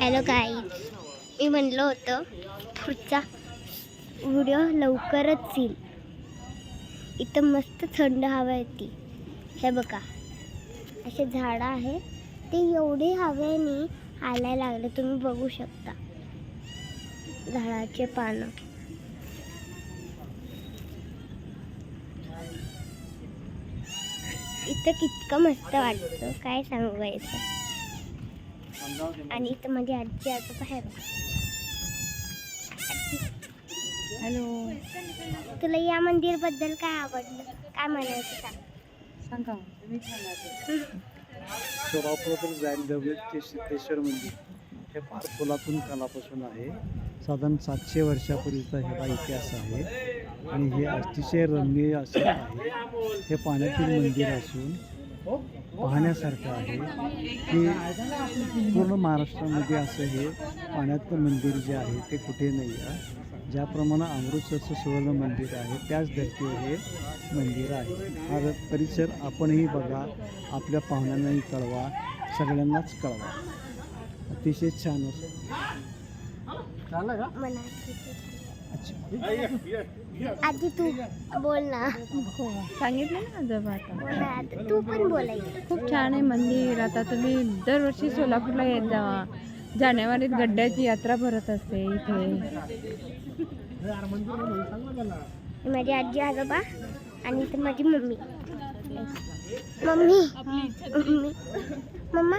Hello काय मी म्हणलं होतं पुढचा व्हिडिओ लवकरच येईल. इथं मस्त थंड हवा येते हे बघा असे झाडं आहे. ते एवढे हव्याने आलाय लागले तुम्ही बघू शकता. झाडाचे पानं. इथं कितकं मस्त वाटतं काय सांगायचं? आणि इथं माझी आजी आहे. बघा. हॅलो. तुला या मंदिरबद्दल काय आवडलं? काय म्हणायचं सांग. सांगा सोलापूर जायला ते सिद्धेश्वर मंदिर. हे फार फुलातून कालापासून आहे. साधारण सातशे वर्षापूर्वीचा ह्याला इतिहास आहे. आणि हे अतिशय रम्य असं आहे. हे पाण्यातील मंदिर असून पाहण्यासारखं आहे हे पूर्ण महाराष्ट्रामध्ये असं हे पाण्यातलं मंदिर जे आहे ते कुठे नाही आहे. ज्याप्रमाणे अमृतसरचं सुवर्ण मंदिर आहे त्याच धर्तीवर हे मंदिर आहे. हा परिसर आपणही बघा आपल्या पाहुण्यांनाही कळवा सगळ्यांनाच कळवा. अतिशय छान असं. झालं का? आधी तू बोल ना. सांगितलं ना आजोबा आता. बोल तू पण बोलायचं खूप छान आहे मंदिर. आता तुम्ही दरवर्षी सोलापूरला येत जावा जानेवारीत गड्ड्याची यात्रा भरत असते इथे. माझी आजी आजोबा आणि इथं माझी मम्मी. मम्मी मम्मी मम्मा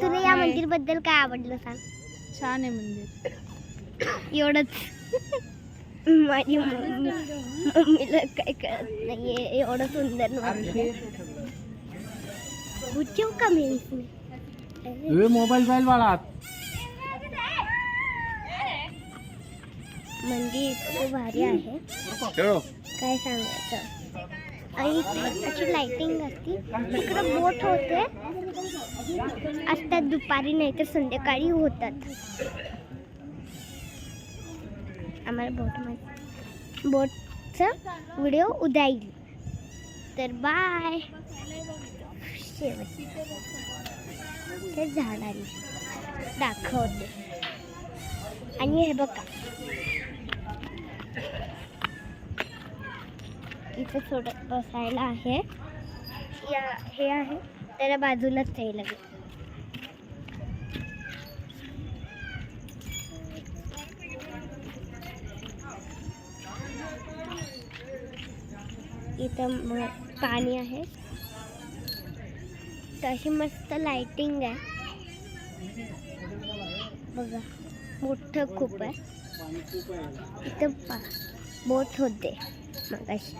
तुला या मंदिरबद्दल काय आवडलं सांग. छान आहे मंदिर. एवढंच. माझी मम्मी मम्मीला काय कळत नाहीये एवढं सुंदर बुझ्चो का मी मोबाईल पाहिजे बाळा मंदिर इतकं भारी आहे काय सांगायचं आणि अशी लाइटिंग असते तिकडं बोट होते असतात दुपारी नाही तर संध्याकाळी होतात आम्हाला बोट बोटचा व्हिडिओ उद्या येईल. तर बाय शेवट. ते झाडाने दाखवते आणि हे बघा. इथं थोडं बसायला आहे. या हे आहे. त्याला बाजूलाच आहे लागेल. इथं पानी है। तशी मस्त लाइटिंग है। बघा खूब आहे। इथं बोट होते मगाशी.